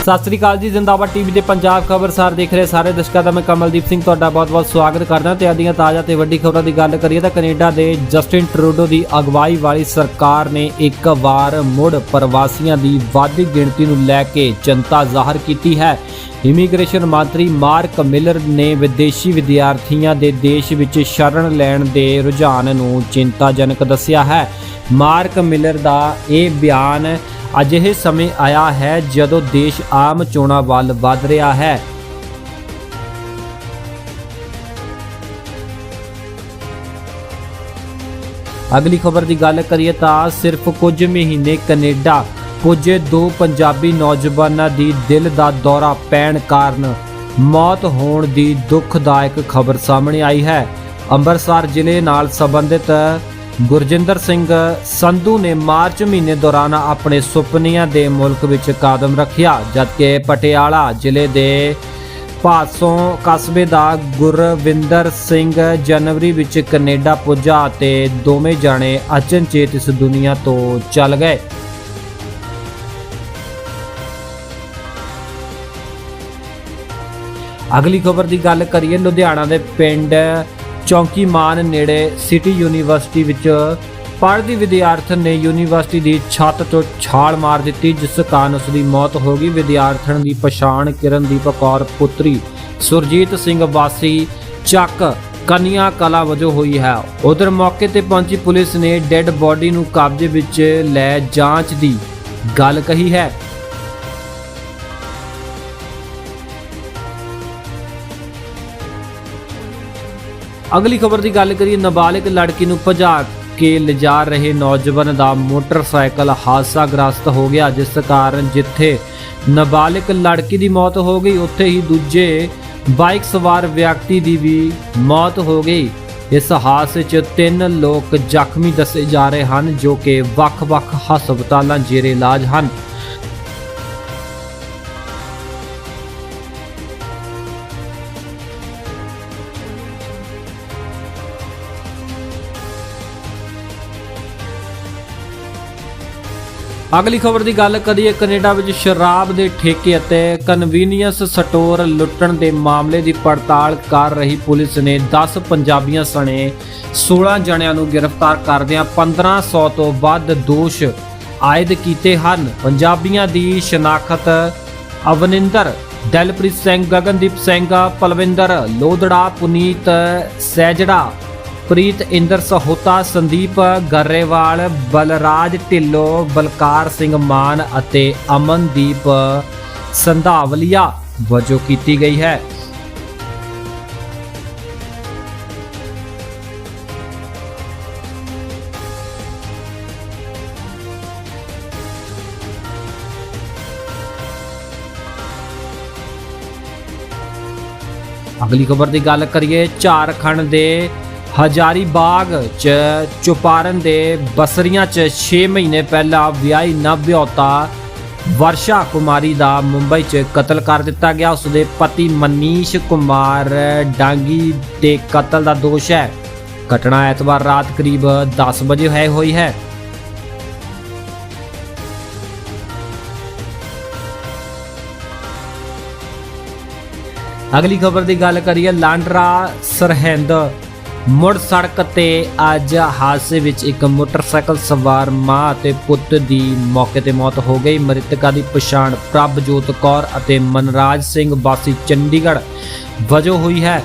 ਸਤਿ ਸ੍ਰੀ ਅਕਾਲ ਜੀ, ਜ਼ਿੰਦਾਬਾਦ ਟੀਵੀ ਦੇ ਪੰਜਾਬ ਖਬਰਸਾਰ ਦੇਖ ਰਹੇ ਸਾਰੇ ਦਰਸ਼ਕਾਂ ਦਾ ਮੈਂ ਕਮਲਦੀਪ ਸਿੰਘ ਤੁਹਾਡਾ ਬਹੁਤ-ਬਹੁਤ ਸਵਾਗਤ ਕਰਦਾ। ਤੇ ਅੱਜ ਦੀਆਂ ਤਾਜ਼ਾ ਤੇ ਵੱਡੀ ਖਬਰਾਂ ਦੀ ਗੱਲ ਕਰੀਏ ਤਾਂ ਕੈਨੇਡਾ ਦੇ ਜਸਟਿਨ ਟਰੂਡੋ ਦੀ ਅਗਵਾਈ ਵਾਲੀ ਸਰਕਾਰ ਨੇ ਇੱਕ ਵਾਰ ਮੁੜ ਪ੍ਰਵਾਸੀਆਂ ਦੀ ਵਾਧੀ ਗਿਣਤੀ ਨੂੰ ਲੈ ਕੇ ਚਿੰਤਾ ਜ਼ਾਹਰ ਕੀਤੀ ਹੈ। ਇਮੀਗ੍ਰੇਸ਼ਨ ਮੰਤਰੀ ਮਾਰਕ ਮਿਲਰ ਨੇ ਵਿਦੇਸ਼ੀ ਵਿਦਿਆਰਥੀਆਂ ਦੇ ਦੇਸ਼ ਵਿੱਚ ਸ਼ਰਨ ਲੈਣ ਦੇ ਰੁਝਾਨ ਨੂੰ ਚਿੰਤਾਜਨਕ ਦੱਸਿਆ ਹੈ। ਮਾਰਕ ਮਿਲਰ ਦਾ ਇਹ ਬਿਆਨ ਅਜਿਹੇ ਸਮੇਂ ਆਇਆ ਹੈ ਜਦੋਂ ਦੇਸ਼ ਆਮ ਚੋਣਾਂ ਵੱਲ ਵਧ ਰਿਹਾ ਹੈ। ਅਗਲੀ ਖਬਰ ਦੀ ਗੱਲ ਕਰੀਏ ਤਾਂ ਸਿਰਫ ਕੁਝ ਮਹੀਨੇ ਕੈਨੇਡਾ ਪੁੱਜੇ ਦੋ ਪੰਜਾਬੀ ਨੌਜਵਾਨਾਂ ਦੀ ਦਿਲ ਦਾ ਦੌਰਾ ਪੈਣ ਕਾਰਨ ਮੌਤ ਹੋਣ ਦੀ ਦੁਖਦਾਇਕ ਖਬਰ ਸਾਹਮਣੇ ਆਈ ਹੈ। ਅੰਮ੍ਰਿਤਸਰ ਜ਼ਿਲ੍ਹੇ ਨਾਲ ਸੰਬੰਧਿਤ ਗੁਰਜਿੰਦਰ ਸਿੰਘ ਸੰਧੂ ਨੇ ਮਾਰਚ ਮਹੀਨੇ ਦੌਰਾਨ ਆਪਣੇ ਸੁਪਨਿਆਂ ਦੇ ਮੁਲਕ ਵਿੱਚ ਕਦਮ ਰੱਖਿਆ, ਜਦਕਿ ਪਟਿਆਲਾ ਜ਼ਿਲ੍ਹੇ ਦੇ ਭਾਸੋਂ ਕਸਬੇ ਦਾ ਗੁਰਵਿੰਦਰ ਸਿੰਘ ਜਨਵਰੀ ਵਿੱਚ ਕੈਨੇਡਾ ਪੁੱਜਾ ਅਤੇ ਦੋਵੇਂ ਜਾਣੇ ਅਚਨਚੇਤ ਇਸ ਦੁਨੀਆ ਤੋਂ ਚੱਲ ਗਏ। ਅਗਲੀ ਖਬਰ ਦੀ ਗੱਲ ਕਰੀਏ, ਲੁਧਿਆਣਾ ਦੇ ਪਿੰਡ ਚੌਂਕੀਮਾਨ ਨੇੜੇ ਸਿਟੀ ਯੂਨੀਵਰਸਿਟੀ ਵਿੱਚ ਪੜ੍ਹਦੀ ਵਿਦਿਆਰਥਣ ਨੇ ਯੂਨੀਵਰਸਿਟੀ ਦੀ ਛੱਤ ਤੋਂ ਛਾਲ ਮਾਰ ਦਿੱਤੀ, ਜਿਸ ਕਾਰਨ ਉਸ ਦੀ ਮੌਤ ਹੋ ਗਈ। ਵਿਦਿਆਰਥਣ ਦੀ ਪਛਾਣ ਕਿਰਨਦੀਪ ਕੌਰ, ਪੁੱਤਰੀ ਸੁਰਜੀਤ ਸਿੰਘ ਵਾਸੀ, ਚੱਕ ਕਨਿਆ ਕਲਾ ਵਜੋਂ ਹੋਈ ਹੈ। ਉਧਰ ਮੌਕੇ ਤੇ ਪਹੁੰਚੀ ਪੁਲਿਸ ਨੇ ਡੈੱਡ ਬੋਡੀ ਨੂੰ ਕਬਜ਼ੇ ਵਿੱਚ ਲੈ ਜਾਂਚ ਦੀ ਗੱਲ ਕਹੀ ਹੈ। ਅਗਲੀ ਖਬਰ ਦੀ ਗੱਲ ਕਰੀਏ, ਨਾਬਾਲਿਗ ਲੜਕੀ ਨੂੰ ਭਜਾ ਕੇ ਲਿਜਾ ਰਹੇ ਨੌਜਵਾਨ ਦਾ ਮੋਟਰਸਾਈਕਲ ਹਾਦਸਾ ਗ੍ਰਸਤ ਹੋ ਗਿਆ, ਜਿਸ ਕਾਰਨ ਜਿੱਥੇ ਨਾਬਾਲਿਗ ਲੜਕੀ ਦੀ ਮੌਤ ਹੋ ਗਈ, ਉੱਥੇ ਹੀ ਦੂਜੇ ਬਾਈਕ ਸਵਾਰ ਵਿਅਕਤੀ ਦੀ ਵੀ ਮੌਤ ਹੋ ਗਈ। ਇਸ ਹਾਦਸੇ 'ਚ ਤਿੰਨ ਲੋਕ ਜ਼ਖਮੀ ਦੱਸੇ ਜਾ ਰਹੇ ਹਨ, ਜੋ ਕਿ ਵੱਖ-ਵੱਖ ਹਸਪਤਾਲਾਂ, ਜੇਰੇ ਇਲਾਜ ਹਨ। ਅਗਲੀ ਖਬਰ ਦੀ ਗੱਲ ਕਰੀਏ, ਕੈਨੇਡਾ ਵਿੱਚ ਸ਼ਰਾਬ ਦੇ ਠੇਕੇ ਅਤੇ ਕਨਵੀਨੀਅੰਸ ਸਟੋਰ ਲੁੱਟਣ ਦੇ ਮਾਮਲੇ ਦੀ ਪੜਤਾਲ ਕਰ ਰਹੀ ਪੁਲਿਸ ਨੇ। 10 ਪੰਜਾਬੀਆਂ ਸਣੇ 16 ਜਣਿਆਂ ਨੂੰ ਗ੍ਰਿਫਤਾਰ ਕਰਦਿਆਂ 1500 ਤੋਂ ਵੱਧ ਦੋਸ਼ ਆਇਦ ਕੀਤੇ ਹਨ। ਪੰਜਾਬੀਆਂ ਦੀ ਸ਼ਨਾਖਤ ਅਵਨਿੰਦਰ, ਦਲਪ੍ਰੀਤ ਸਿੰਘ, ਗਗਨਦੀਪ ਸਿੰਘ, ਪਲਵਿੰਦਰ, ਲੋਧੜਾ, ਪੁਨੀਤ ਸੈਜੜਾ ਪ੍ਰੀਤ ਇੰਦਰ ਸਹੋਤਾ, ਸੰਦੀਪ ਗਰੇਵਾਲ, ਬਲਰਾਜ ਢਿੱਲੋਂ, ਬਲਕਾਰ ਸਿੰਘ ਮਾਨ ਅਤੇ ਅਮਨਦੀਪ ਸੰਧਾਵਲੀਆ ਵਜੋਂ ਕੀਤੀ ਗਈ ਹੈ। ਅਗਲੀ ਖਬਰ ਦੀ ਗੱਲ ਕਰੀਏ, ਝਾਰਖੰਡ ਦੇ ਹਜ਼ਾਰੀ ਬਾਗ ਚ ਚੁਪਾਰਨ ਦੇ ਬਸਰੀਆਂ ਚ 6 ਮਹੀਨੇ ਪਹਿਲਾਂ ਵਿਆਹੀ ਨਵਿਆਹੁਤਾ ਵਰਸ਼ਾ ਕੁਮਾਰੀ ਦਾ ਮੁੰਬਈ ਚ ਕਤਲ ਕਰ ਦਿੱਤਾ ਗਿਆ। ਉਸ ਦੇ ਪਤੀ ਮਨੀਸ਼ ਕੁਮਾਰ ਡਾਂਗੀ ਦੇ ਕਤਲ ਦਾ ਦੋਸ਼ ਹੈ। ਘਟਨਾ ਐਤਵਾਰ ਰਾਤ ਕਰੀਬ 10 ਵਜੇ ਹੈ ਹੋਈ ਹੈ। ਅਗਲੀ ਖਬਰ ਦੀ ਗੱਲ ਕਰੀਏ, ਲਾਂਡਰਾ ਸਰਹਿੰਦ ਮੁੜ ਸੜਕ ਤੇ ਅੱਜ ਹਾਦਸੇ ਵਿੱਚ ਇੱਕ ਮੋਟਰਸਾਈਕਲ ਸਵਾਰ ਮਾਂ ਅਤੇ ਪੁੱਤ ਦੀ ਮੌਕੇ ਤੇ ਮੌਤ ਹੋ ਗਈ। ਮ੍ਰਿਤਕਾਂ ਦੀ ਪਛਾਣ ਪ੍ਰਭਜੋਤ ਕੌਰ ਅਤੇ ਮਨਰਾਜ ਸਿੰਘ ਵਾਸੀ ਚੰਡੀਗੜ੍ਹ ਵਜੋਂ ਹੋਈ ਹੈ।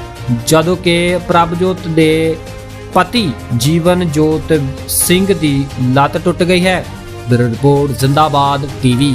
ਜਦੋਂ ਕਿ ਪ੍ਰਭਜੋਤ ਦੇ ਪਤੀ ਜੀਵਨ ਜੋਤ ਸਿੰਘ ਦੀ ਲੱਤ ਟੁੱਟ ਗਈ ਹੈ। Bureau report, Zindabad TV.